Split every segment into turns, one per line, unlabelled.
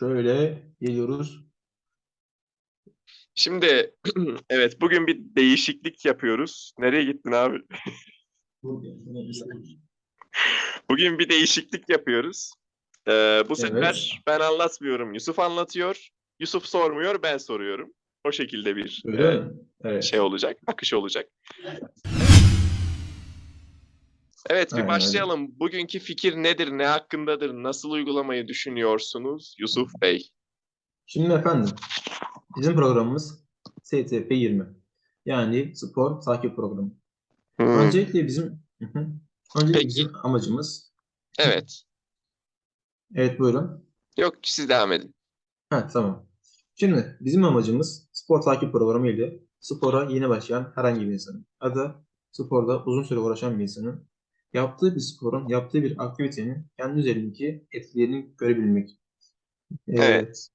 Şöyle geliyoruz.
Şimdi evet bugün bir değişiklik yapıyoruz. Nereye gittin abi? Bugün bir değişiklik yapıyoruz. Ee, bu sefer ben anlatmıyorum. Yusuf anlatıyor. Yusuf sormuyor, ben soruyorum. O şekilde bir
Öyle
e,
mi? Evet.
şey olacak, akış olacak. Evet, bir
Aynen
başlayalım. Bugünkü fikir nedir, ne hakkındadır, nasıl uygulamayı düşünüyorsunuz Yusuf Bey?
Şimdi efendim bizim programımız STP 20. Yani spor takip programı.
Hmm,
Öncelikle bizim. Öncelikle
Peki.
bizim amacımız
Evet.
evet buyurun.
Yok, siz devam edin.
Ha, tamam. Şimdi bizim amacımız spor takip programı ile spora yeni başlayan herhangi bir insanın ya da sporda uzun süre uğraşan bir insanın yaptığı bir sporun, yaptığı bir aktivitenin kendi üzerindeki etkilerini görebilmek. Ee,
Evet.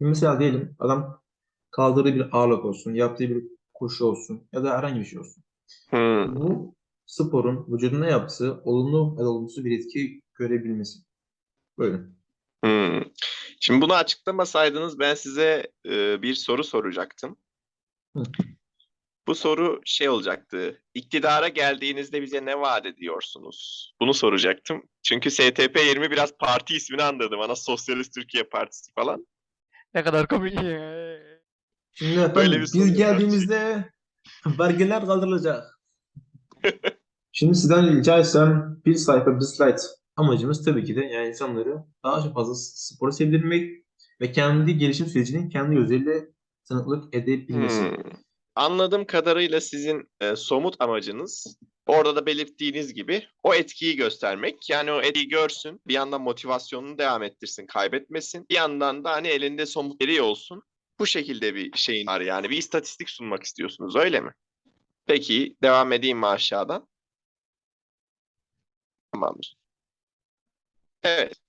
Mesela diyelim adam kaldırdığı bir ağırlık olsun, yaptığı bir koşu olsun ya da herhangi bir şey olsun.
Hmm,
Bu sporun vücuduna yaptığı olumlu ya da olumsuz bir etki görebilmesi. Böyle.
hmm. Şimdi bunu açıklamasaydınız ben size e, bir soru soracaktım.
Hı.
Bu soru şey olacaktı. İktidara geldiğinizde bize ne vaat ediyorsunuz? Bunu soracaktım. Çünkü STP 20 biraz parti ismini andırdı bana. Sosyalist Türkiye Partisi falan.
Ne kadar komik.
Şimdi efendim
Böyle bir
biz geldiğimizde vergiler kaldırılacak. Şimdi sizden rica etsem bir sayfa bir slide amacımız tabii ki de yani insanları daha çok fazla sporu sevdirmek ve kendi gelişim sürecinin kendi gözleriyle tanıklık edebilmesi.
Hmm. Anladığım kadarıyla sizin e, somut amacınız orada da belirttiğiniz gibi o etkiyi göstermek. Yani o etkiyi görsün, bir yandan motivasyonunu devam ettirsin, kaybetmesin. Bir yandan da hani elinde somut veri olsun. Bu şekilde bir şeyin var yani bir istatistik sunmak istiyorsunuz öyle mi? Peki devam edeyim mi aşağıdan? Tamamdır. Evet.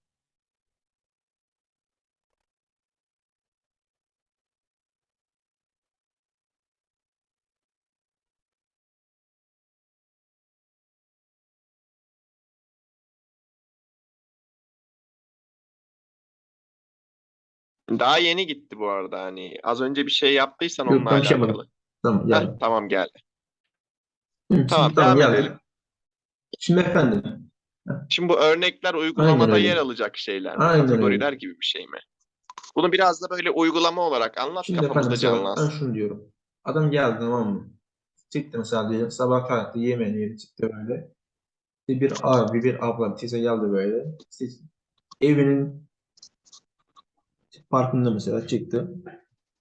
Daha yeni gitti bu arada hani az önce bir şey yaptıysan
Yok,
onunla
ben bir şey
alakalı.
Tamam
Heh,
yani.
tamam geldi.
Şimdi,
Tamam,
tamam
devam
geldi.
edelim.
Şimdi efendim
Şimdi bu örnekler uygulamada
öyle.
yer alacak şeyler mi?
Aynen
Kategoriler
öyle.
gibi bir şey mi? Bunu biraz da böyle uygulama olarak anlat
Şimdi efendim
kafamızda
ben
canlansın.
şunu diyorum. Adam geldi tamam mı? Çıktı mesela diyelim sabah kalktı yemeğini yedi çıktı böyle. İşte bir abi bir abla teyze geldi böyle. İşte evinin parkında mesela çıktı.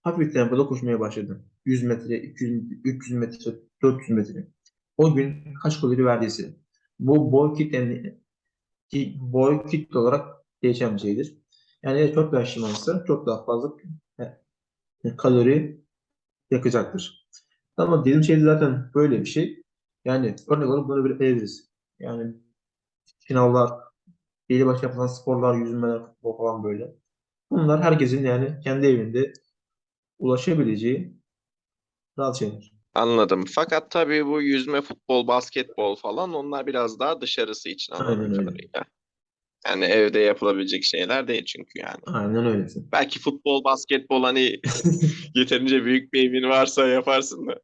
Hafif tempoda koşmaya başladı. 100 metre, 200, 300 metre, 400 metre. O gün kaç kalori verdiyse bu boy kitlenin ki boy kitle olarak değişen bir şeydir. Yani çok yaşlanırsa çok daha fazla e, kalori yakacaktır. Ama dediğim şey zaten böyle bir şey. Yani örnek olarak bunu bir belirleriz. Yani sınavlar, belli başlı yapılan sporlar, yüzmeler, futbol falan böyle. Bunlar herkesin yani kendi evinde ulaşabileceği rahat şeyler.
Anladım. Fakat tabii bu yüzme, futbol, basketbol falan onlar biraz daha dışarısı için anladığım kadarıyla. Yani evde yapılabilecek şeyler değil çünkü yani.
Aynen öyle.
Belki futbol, basketbol hani yeterince büyük bir evin varsa yaparsın da.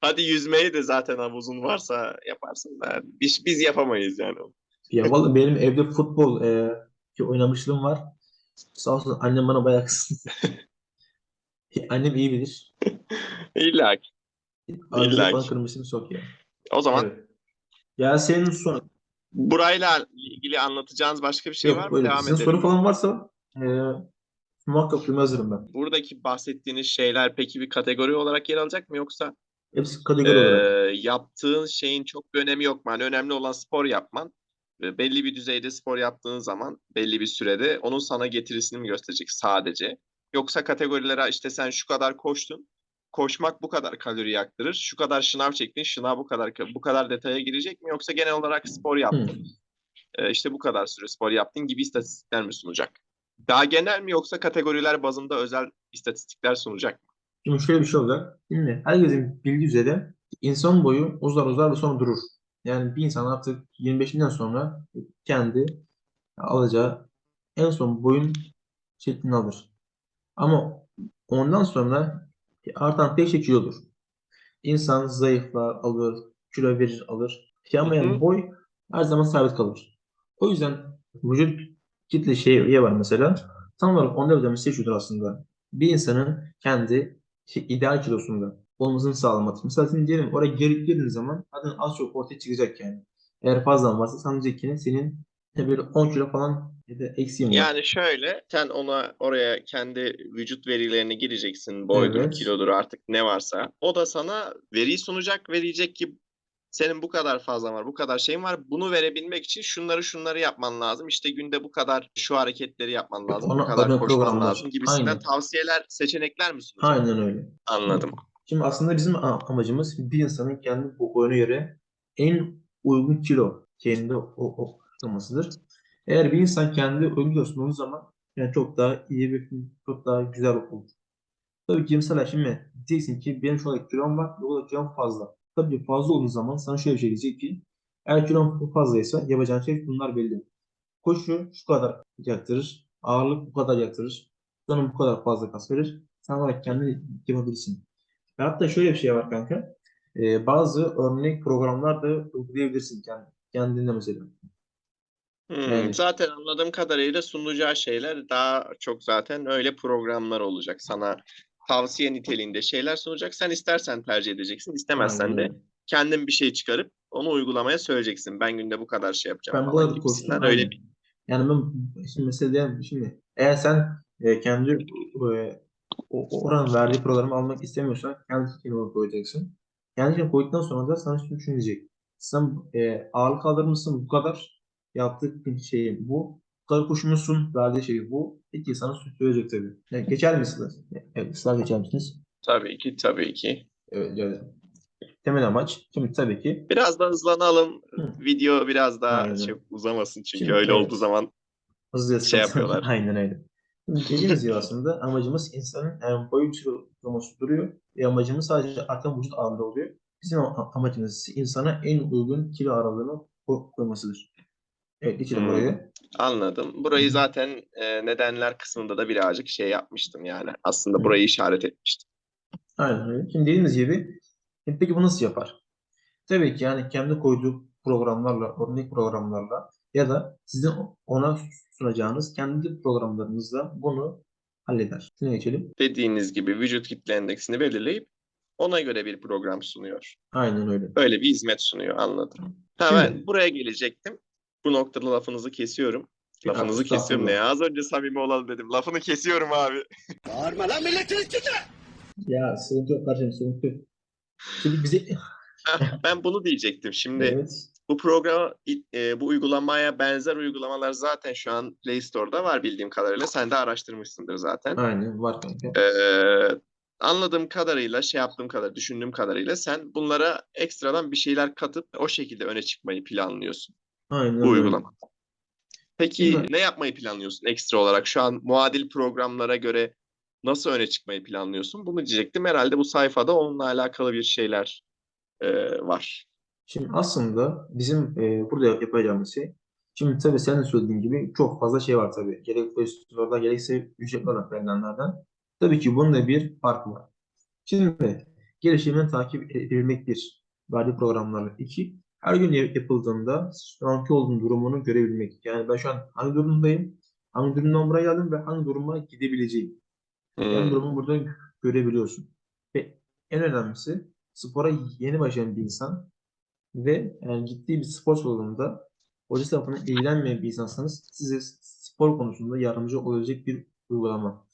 Hadi yüzmeyi de zaten havuzun varsa yaparsın da. Biz, biz yapamayız yani.
Ya vallahi benim evde futbol e, ki oynamışlığım var. Sağ olsun annem bana bayağı kızdı. Annem iyi bilir.
İlla ki. İlla ki.
kırmışım sok ya.
O zaman
Evet. Ya senin son
burayla ilgili anlatacağınız başka bir şey
yok
var mı? Devam
sizin
edelim.
soru falan varsa e, muhakkak duymaya hazırım ben.
Buradaki bahsettiğiniz şeyler peki bir kategori olarak yer alacak mı yoksa
Hepsi kategori olarak.
Ee, yaptığın şeyin çok bir önemi yok mu? Hani önemli olan spor yapman. Belli bir düzeyde spor yaptığın zaman belli bir sürede onun sana getirisini mi gösterecek sadece? Yoksa kategorilere işte sen şu kadar koştun. Koşmak bu kadar kalori yaktırır. Şu kadar şınav çektin. Şınav bu kadar bu kadar detaya girecek mi? Yoksa genel olarak spor yaptın. Ee, işte bu kadar süre spor yaptın gibi istatistikler mi sunacak? Daha genel mi yoksa kategoriler bazında özel istatistikler sunacak mı?
Şimdi şöyle bir şey olacak. Şimdi herkesin bildiği üzere insan boyu uzar uzar ve sonra durur. Yani bir insan artık 25'inden sonra kendi alacağı en son boyun şeklini alır. Ama ondan sonra artan tek şey kilodur. İnsan zayıflar, alır, kilo verir, alır. Ama
Hı
yani
hı.
boy her zaman sabit kalır. O yüzden vücut kitle şeyi var mesela. Tam olarak onda ödemesi şudur aslında. Bir insanın kendi ideal kilosunda olmasını sağlamak. Mesela sen diyelim oraya geri girdiğin zaman zaten az çok ortaya çıkacak yani. Eğer fazlan varsa sanacak ki senin böyle 10 kilo falan ya da eksiğin var.
Yani şöyle sen ona oraya kendi vücut verilerini gireceksin. Boydur,
Evet.
kilodur artık ne varsa. O da sana veriyi sunacak ve diyecek ki senin bu kadar fazla var, bu kadar şeyin var. Bunu verebilmek için şunları şunları yapman lazım. İşte günde bu kadar şu hareketleri yapman lazım.
Ona
bu kadar koşman lazım gibisinden
Aynen.
tavsiyeler, seçenekler mi sunacak?
Aynen öyle.
Anladım.
Şimdi aslında bizim amacımız bir insanın kendi bu boyuna göre en uygun kilo kendinde o, o olmasıdır. Eğer bir insan kendi uygun kilosunda olduğu zaman yani çok daha iyi bir çok daha güzel olur. Tabii ki mesela şimdi diyeceksin ki benim şu anda kilom var, da kilom fazla. Tabii fazla olduğu zaman sana şöyle bir şey diyecek ki eğer kilom fazlaysa yapacağın şey bunlar belli. Koşu şu kadar yaktırır, ağırlık bu kadar yaktırır, canım bu kadar fazla kas verir. Sen olarak kendi yapabilirsin. Ve hatta şöyle bir şey var kanka. Ee, bazı örnek programlar da uygulayabilirsin kendi, kendinde mesela.
Hmm,
Yani-
Zaten anladığım kadarıyla sunulacağı şeyler daha çok zaten öyle programlar olacak. Sana tavsiye niteliğinde şeyler sunacak. Sen istersen tercih edeceksin. istemezsen de kendin bir şey çıkarıp onu uygulamaya söyleyeceksin. Ben günde bu kadar şey yapacağım
Ben bu
falan
arada
gibisinden öyle bir
Yani ben şimdi mesela diyelim şimdi eğer sen e, kendi e, o, oranın verdiği programı almak istemiyorsan kendi kendine koyacaksın. Kendi kendine koyduktan sonra da sana şunu düşünecek. Sen e, ağırlık alır mısın? Bu kadar yaptık şey bu. Bu kadar koşmuşsun verdiği şey bu. Peki sana söyleyecek tabii. Yani geçer misiniz? Evet, ısrar geçer misiniz?
tabii ki tabii ki.
Evet, yani temel amaç. Şimdi tabii ki
Biraz da hızlanalım.
Hı.
Video biraz daha
Aynen.
çok uzamasın çünkü
Şimdi
öyle
evet.
olduğu zaman
hızlı
Şey yapıyorlar.
Aynen öyle. Dediğimiz gibi aslında amacımız insanın yani boyun kilosu duruyor ve amacımız sadece artan vücut ağırlığı oluyor. Bizim amacımız insana en uygun kilo aralığını ko- koymasıdır. Evet geçelim
Hmm.
oraya.
anladım. Burayı zaten e, nedenler kısmında da birazcık şey yapmıştım yani. Aslında burayı işaret etmiştim.
Aynen öyle. Şimdi dediğimiz gibi şimdi peki bu nasıl yapar? Tabii ki yani kendi koyduğu programlarla, örnek programlarla ya da sizin ona sunacağınız kendi programlarınızla bunu halleder. Şimdi geçelim.
dediğiniz gibi vücut kitle endeksini belirleyip ona göre bir program sunuyor.
Aynen öyle.
Böyle bir hizmet sunuyor anladım. Ha
Şimdi-
ben buraya gelecektim. Bu noktada lafınızı kesiyorum.
Ya,
Lafınızı kesiyorum ne ya? Az önce samimi olalım dedim. Lafını kesiyorum abi.
Bağırma lan milletin üstüne!
Ya sıkıntı yok kardeşim sıkıntı yok. Şimdi bize
ben bunu diyecektim. Şimdi
evet
bu program, e, bu uygulamaya benzer uygulamalar zaten şu an Play Store'da var bildiğim kadarıyla. Sen de araştırmışsındır zaten.
aynen var.
Ee, anladığım kadarıyla, şey yaptığım kadar, düşündüğüm kadarıyla sen bunlara ekstradan bir şeyler katıp o şekilde öne çıkmayı planlıyorsun.
Aynen
bu uygulama. Peki ne yapmayı planlıyorsun ekstra olarak? Şu an muadil programlara göre nasıl öne çıkmayı planlıyorsun? Bunu diyecektim. Herhalde bu sayfada onunla alakalı bir şeyler e, var.
Şimdi aslında bizim e, burada yapacağımız şey şimdi tabii senin söylediğin gibi çok fazla şey var tabii. Gerek Store'da gerekse ücretli olarak verilenlerden. Tabii ki bunun da bir farkı var. Şimdi gelişimini takip edebilmek bir. Verdiği programlarla. iki her gün yap- yapıldığında şu anki olduğun durumunu görebilmek. Yani ben şu an hangi durumdayım? Hangi durumdan buraya geldim ve hangi duruma gidebileceğim? Yani
Hmm.
durumu burada görebiliyorsun. Ve en önemlisi spora yeni başlayan bir insan ve yani gittiği bir spor salonunda hocası tarafından ilgilenmeyen bir insansanız size spor konusunda yardımcı olabilecek bir uygulama.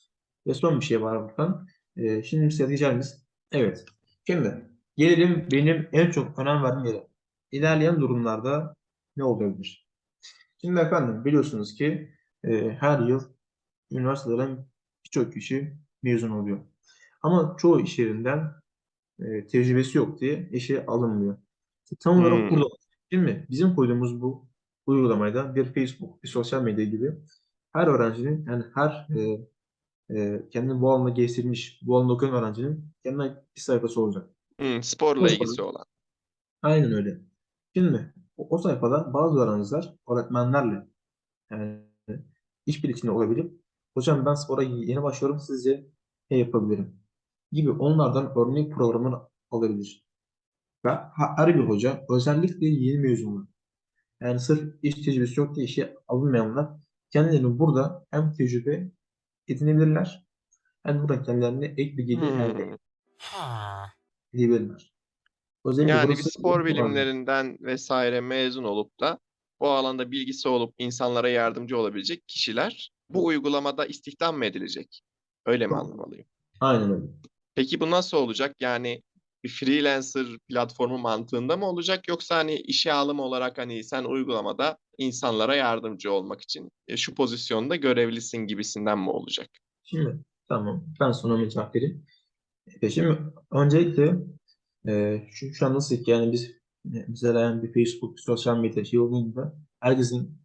Ve son bir şey var Furkan. Ee, şimdi miyiz? Evet. Şimdi gelelim benim en çok önem verdiğim yere. İlerleyen durumlarda ne olabilir? Şimdi efendim biliyorsunuz ki e, her yıl üniversitelerin birçok kişi mezun oluyor. Ama çoğu iş yerinden e, tecrübesi yok diye işe alınmıyor. Tam olarak
Hmm.
burada değil mi? Bizim koyduğumuz bu uygulamada bir Facebook, bir sosyal medya gibi her öğrencinin yani her e, e, kendini bu alanda geliştirmiş, bu alanda okuyan öğrencinin kendine bir sayfası olacak.
Hmm, sporla ilgisi olan.
Aynen öyle. Şimdi o, o sayfada bazı öğrenciler öğretmenlerle yani işbirliği içinde olabilip hocam ben spora yeni başlıyorum sizce ne yapabilirim? Gibi onlardan örnek programını alabilir. Ve her bir hoca özellikle yeni mezunlar yani sırf iş tecrübesi yok diye işe alınmayanlar kendilerini burada hem tecrübe edinebilirler hem burada kendilerine ek bir gelir elde
Hmm.
edebilirler. Özellikle
Yani bir spor bilimlerinden vesaire mezun olup da bu alanda bilgisi olup insanlara yardımcı olabilecek kişiler bu uygulamada istihdam mı edilecek? Öyle mi anlamalıyım?
Aynen öyle.
Peki bu nasıl olacak? Yani freelancer platformu mantığında mı olacak yoksa hani işe alım olarak hani sen uygulamada insanlara yardımcı olmak için e, şu pozisyonda görevlisin gibisinden mi olacak?
Şimdi tamam ben sonra bir cevap vereyim. E, Şimdi öncelikle e, şu, şu an nasıl ki yani biz mesela yani bir Facebook, sosyal medya şey olduğunda herkesin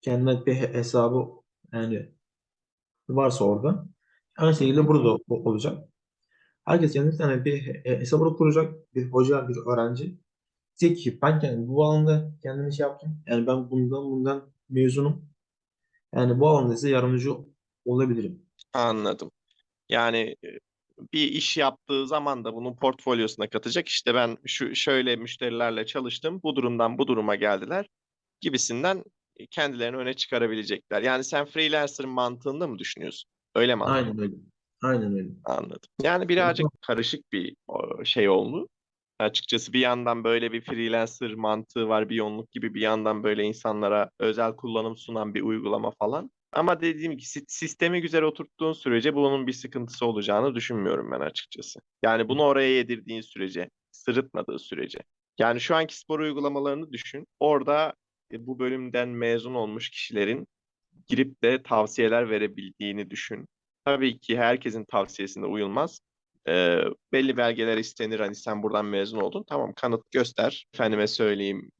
kendine bir he- hesabı yani varsa orada aynı şekilde burada olacak. Herkes kendine bir tane bir he- he- hesabı kuracak. Bir hoca, bir öğrenci. Diyecek ki ben kendim bu alanda kendimi şey yaptım. Yani ben bundan bundan mezunum. Yani bu alanda size yardımcı olabilirim.
Anladım. Yani e, bir iş yaptığı zaman da bunu portfolyosuna katacak. İşte ben şu şöyle müşterilerle çalıştım. Bu durumdan bu duruma geldiler gibisinden e, kendilerini öne çıkarabilecekler. Yani sen freelancer mantığında mı düşünüyorsun? Öyle mi?
Aynen öyle. Aynen öyle.
Anladım. Yani birazcık karışık bir şey oldu. Açıkçası bir yandan böyle bir freelancer mantığı var, bir yoğunluk gibi bir yandan böyle insanlara özel kullanım sunan bir uygulama falan. Ama dediğim gibi si- sistemi güzel oturttuğun sürece bunun bir sıkıntısı olacağını düşünmüyorum ben açıkçası. Yani bunu oraya yedirdiğin sürece, sırıtmadığı sürece. Yani şu anki spor uygulamalarını düşün. Orada e, bu bölümden mezun olmuş kişilerin girip de tavsiyeler verebildiğini düşün. Tabii ki herkesin tavsiyesine uyulmaz. Ee, belli belgeler istenir. Hani sen buradan mezun oldun. Tamam kanıt göster. Efendime söyleyeyim.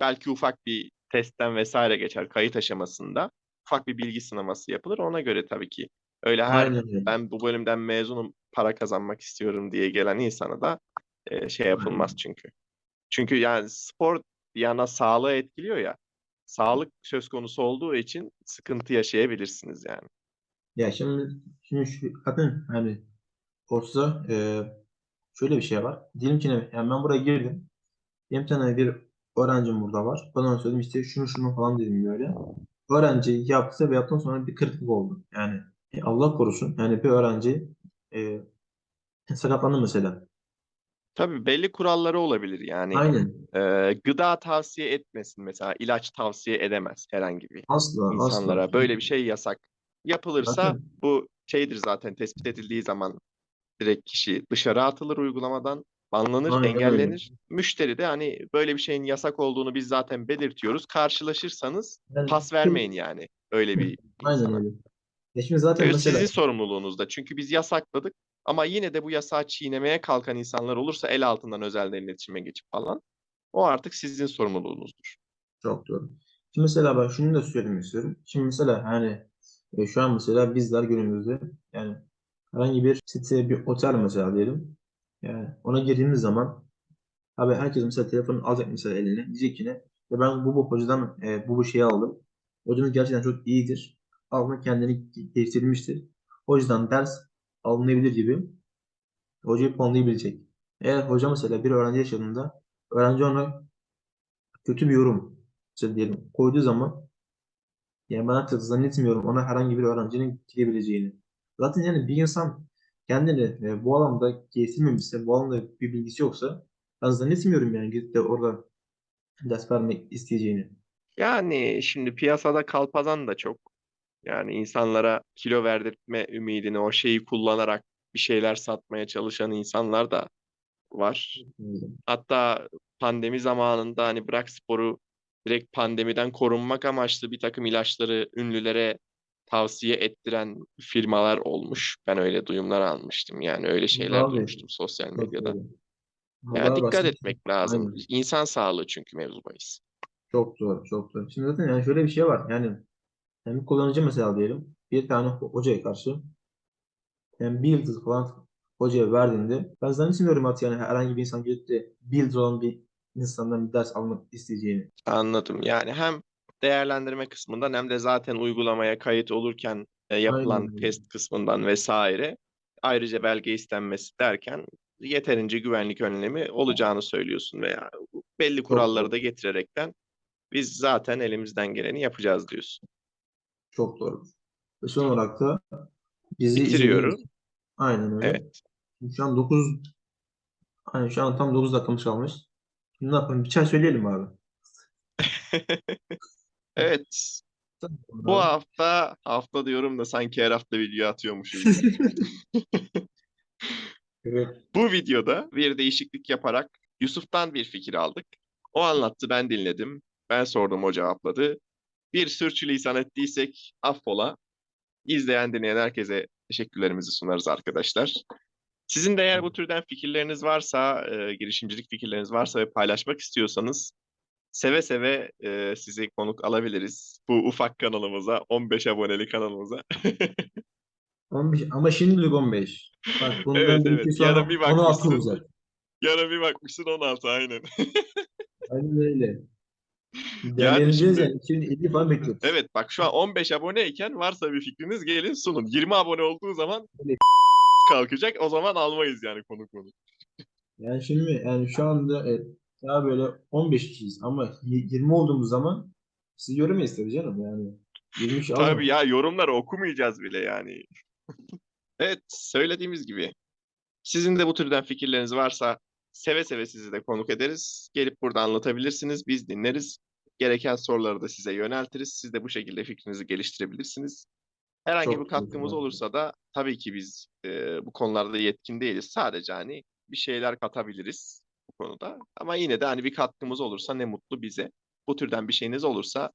Belki ufak bir testten vesaire geçer kayıt aşamasında. Ufak bir bilgi sınaması yapılır. Ona göre tabii ki. Öyle her
Aynen
ben bu bölümden mezunum para kazanmak istiyorum diye gelen insana da e, şey yapılmaz çünkü. Çünkü yani spor yana sağlığı etkiliyor ya. Sağlık söz konusu olduğu için sıkıntı yaşayabilirsiniz yani.
Ya şimdi şimdi şu zaten hani ortada e, şöyle bir şey var. Diyelim ki ne, yani ben buraya girdim. Benim bir tane bir öğrencim burada var. Bana söyledim işte şunu şunu falan dedim böyle. Öğrenci yaptı ve yaptıktan sonra bir kırıklık oldu. Yani e, Allah korusun. Yani bir öğrenci e, sakatlandı mesela.
Tabii belli kuralları olabilir yani.
Aynen.
e, gıda tavsiye etmesin mesela. ilaç tavsiye edemez herhangi bir
Asla
insanlara.
asla.
Böyle bir şey yasak. Yapılırsa
Zaten
bu şeydir zaten tespit edildiği zaman direkt kişi dışarı atılır uygulamadan, banlanır,
Aynen öyle.
engellenir. Müşteri de hani böyle bir şeyin yasak olduğunu biz zaten belirtiyoruz. Karşılaşırsanız
Yani
pas vermeyin yani öyle bir
Aynen
insana.
öyle. Ya şimdi zaten mesela
sizin sorumluluğunuzda. Çünkü biz yasakladık ama yine de bu yasağı çiğnemeye kalkan insanlar olursa el altından özelden iletişime geçip falan o artık sizin sorumluluğunuzdur.
Çok doğru. Şimdi mesela ben şunu da söylemek istiyorum. Şimdi mesela hani e, şu an mesela bizler günümüzde yani herhangi bir site, bir otel mesela diyelim. Yani ona girdiğimiz zaman abi herkes mesela telefonunu alacak mesela eline. Diyecek ki ne? Ya ben bu bu hocadan e, bu bu şeyi aldım. Hocamız gerçekten çok iyidir. Alma kendini geliştirmiştir. O yüzden ders alınabilir gibi hocayı puanlayabilecek. Eğer hoca mesela bir öğrenci yaşadığında öğrenci ona kötü bir yorum işte diyelim koyduğu zaman yani ben artık zannetmiyorum ona herhangi bir öğrencinin girebileceğini. Zaten yani bir insan kendini e, bu alanda geliştirmemişse, bu alanda bir bilgisi yoksa ben zannetmiyorum yani gidip de orada ders vermek isteyeceğini.
Yani şimdi piyasada kalpazan da çok. Yani insanlara kilo verdirtme ümidini o şeyi kullanarak bir şeyler satmaya çalışan insanlar da var. Hatta pandemi zamanında hani bırak sporu direkt pandemiden korunmak amaçlı bir takım ilaçları ünlülere tavsiye ettiren firmalar olmuş. Ben öyle duyumlar almıştım. Yani öyle şeyler
Abi,
duymuştum sosyal medyada.
doğru.
Yani dikkat
bahsettim.
etmek lazım.
Aynen.
İnsan sağlığı çünkü mevzu bahis.
Çok doğru, çok doğru. Şimdi zaten yani şöyle bir şey var. Yani hem kullanıcı mesela diyelim bir tane ho- hocaya karşı yani bir yıldız falan hocaya verdiğinde ben zannetmiyorum artık yani herhangi bir insan gelip de bir yıldız olan bir insandan bir ders almak isteyeceğini.
Anladım. Yani hem değerlendirme kısmından hem de zaten uygulamaya kayıt olurken e, yapılan
Aynen
test kısmından vesaire. Ayrıca belge istenmesi derken yeterince güvenlik önlemi olacağını söylüyorsun veya belli kuralları da getirerekten biz zaten elimizden geleni yapacağız diyorsun.
Çok doğru. Ve son olarak da bizi
Bitiriyorum.
izlediğiniz- Aynen öyle.
Evet.
Şu an 9 Aynen şu an tam 9 dakikamız kalmış. Ne yapalım? Bir çay söyleyelim abi.
Evet. Bu
Abi.
hafta hafta diyorum da sanki her hafta video atıyormuşuz. gibi.
Evet.
Bu videoda bir değişiklik yaparak Yusuf'tan bir fikir aldık. O anlattı, ben dinledim. Ben sordum, o cevapladı. Bir sürçülisan ettiysek affola. İzleyen, dinleyen herkese teşekkürlerimizi sunarız arkadaşlar. Sizin de eğer bu türden fikirleriniz varsa, e, girişimcilik fikirleriniz varsa ve paylaşmak istiyorsanız seve seve e, sizi konuk alabiliriz. Bu ufak kanalımıza, 15 aboneli kanalımıza.
15, ama şimdilik 15. Bak bundan
Evet,
bir
evet.
sonra
Yarın bir
16
bakmışsın.
olacak.
Yarın bir bakmışsın 16 aynen.
Aynen öyle. Değerleneceğiz
şimdi-
yani. 2050 falan bekliyoruz.
Evet bak şu an 15 aboneyken varsa bir fikriniz gelin sunun. 20 abone olduğu zaman. Kalkacak. O zaman almayız yani konuk konuk.
Yani şimdi yani şu anda evet, daha böyle 15 kişiyiz ama y- 20 olduğumuz zaman sizi göremeyiz tabii canım yani. 20 kişi
Tabii ya yorumları okumayacağız bile yani. Evet söylediğimiz gibi. Sizin de bu türden fikirleriniz varsa seve seve sizi de konuk ederiz. Gelip burada anlatabilirsiniz. Biz dinleriz. Gereken soruları da size yöneltiriz. Siz de bu şekilde fikrinizi geliştirebilirsiniz. Herhangi
Çok
bir
güzel,
katkımız
evet.
olursa da tabii ki biz e, bu konularda yetkin değiliz. Sadece hani bir şeyler katabiliriz bu konuda. Ama yine de hani bir katkımız olursa ne mutlu bize. Bu türden bir şeyiniz olursa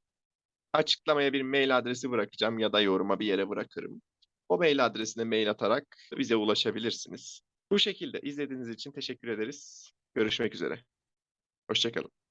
açıklamaya bir mail adresi bırakacağım ya da yoruma bir yere bırakırım. O mail adresine mail atarak bize ulaşabilirsiniz. Bu şekilde izlediğiniz için teşekkür ederiz. Görüşmek üzere. Hoşçakalın.